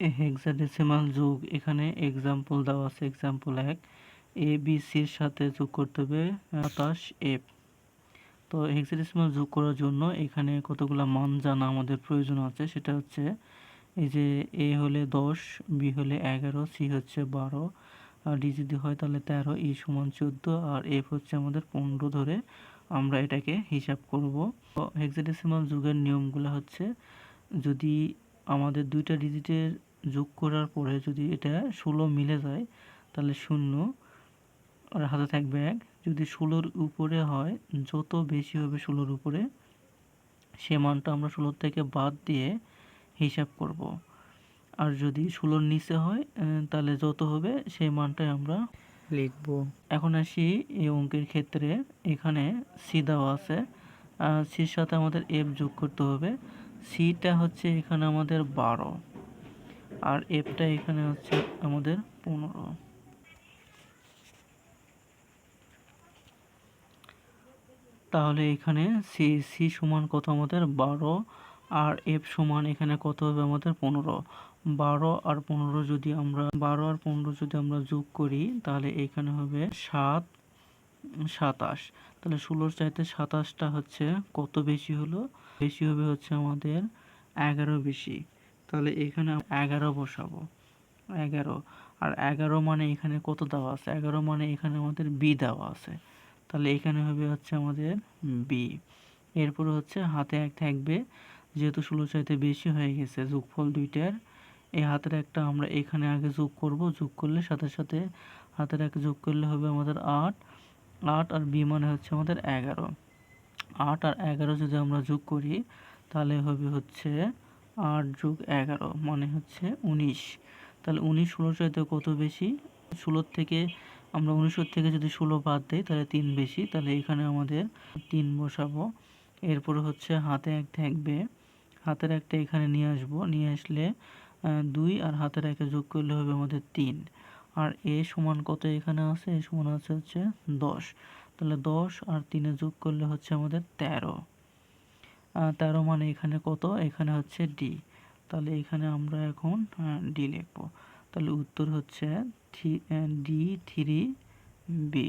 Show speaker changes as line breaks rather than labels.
Hexadecimal যোগ এখানে example দেওয়া আছে এক্সাম্পল এক এ বি সির সাথে যোগ করতে হবে সাতাশ এফ তো হেক্সাডেসিমাল যোগ করার জন্য এখানে কতগুলো মান জানা আমাদের প্রয়োজন আছে, সেটা হচ্ছে এই যে এ হলে দশ বি হলে এগারো সি হচ্ছে বারো, আর ডি যদি হয় তাহলে তেরো ই সমান চোদ্দ, আর এফ হচ্ছে আমাদের পনেরো ধরে আমরা এটাকে হিসাব করব। তো হেক্সাডেসিমাল যুগের নিয়মগুলো হচ্ছে যদি আমাদের দুইটা ডিজিটের যোগ করার পরে যদি এটা ষোলো মিলে যায়, তাহলে শূন্য। আর হাতে থাকবে এক। যদি ষোলোর উপরে হয়, যত বেশি হবে ষোলোর উপরে, সে মানটা আমরা ষোলোর থেকে বাদ দিয়ে হিসাব করব। আর যদি ষোলোর নিচে হয় তাহলে যত হবে, সেই মানটাই আমরা লিখব। এখন আসি এই অঙ্কের ক্ষেত্রে। এখানে সি দেওয়া আছে। সির সাথে আমাদের এফ যোগ করতে হবে। সিটা হচ্ছে এখানে আমাদের বারো। আর এফটা এখানে হচ্ছে আমাদের পনেরো। তাহলে এখানে সি সি সমান কত আমাদের? বারো। আর এফ সমান এখানে কত হবে আমাদের? পনেরো। বারো আর পনেরো যদি আমরা, বারো আর পনেরো যদি আমরা যোগ করি, তাহলে এখানে হবে সাত, সাতাশ। তাহলে ষোলোর চাইতে সাতাশটা হচ্ছে কত বেশি হলো? বেশি হবে হচ্ছে আমাদের এগারো বেশি। তাহলে এখানে এগারো বসাবো। এগারো। আর এগারো মানে এখানে কত দেওয়া আছে? এগারো মানে এখানে আমাদের বি দেওয়া আছে। তাহলে এখানে হবে হচ্ছে আমাদের বি এরপরে হচ্ছে হাতে এক থাকবে, যেহেতু ষোলো চাইতে বেশি হয়ে গেছে, যোগফল দুইটার। এই হাতের একটা আমরা এখানে আগে যোগ করব, যোগ করলে সাথে সাথে হাতের এক যোগ করলে হবে আমাদের আট। আট আর বি মানে হচ্ছে আমাদের এগারো। আট আর এগারো যদি আমরা যোগ করি, তাহলে হবে হচ্ছে আট যোগ এগারো মানে হচ্ছে উনিশ। তাহলে উনিশ ষোলো চাইতে কত বেশি? ষোলোর থেকে, আমরা উনিশের থেকে যদি ষোলো বাদ দিই, তাহলে তিন বেশি। তাহলে এখানে আমাদের তিন বসাবো। এরপরে হচ্ছে হাতে এক থাকবে। হাতের একটা এখানে নিয়ে আসব। নিয়ে আসলে দুই আর হাতের একে যোগ করলে হবে আমাদের তিন। আর এ সমান কত এখানে আছে? এ সমান আছে হচ্ছে দশ। তাহলে দশ আর তিনে যোগ করলে হচ্ছে আমাদের তেরো। তেরো মানে এখানে কত? এখানে হচ্ছে ডি তাহলে এখানে আমরা এখন ডি লিখব। তাহলে উত্তর হচ্ছে ডি থ্রি বি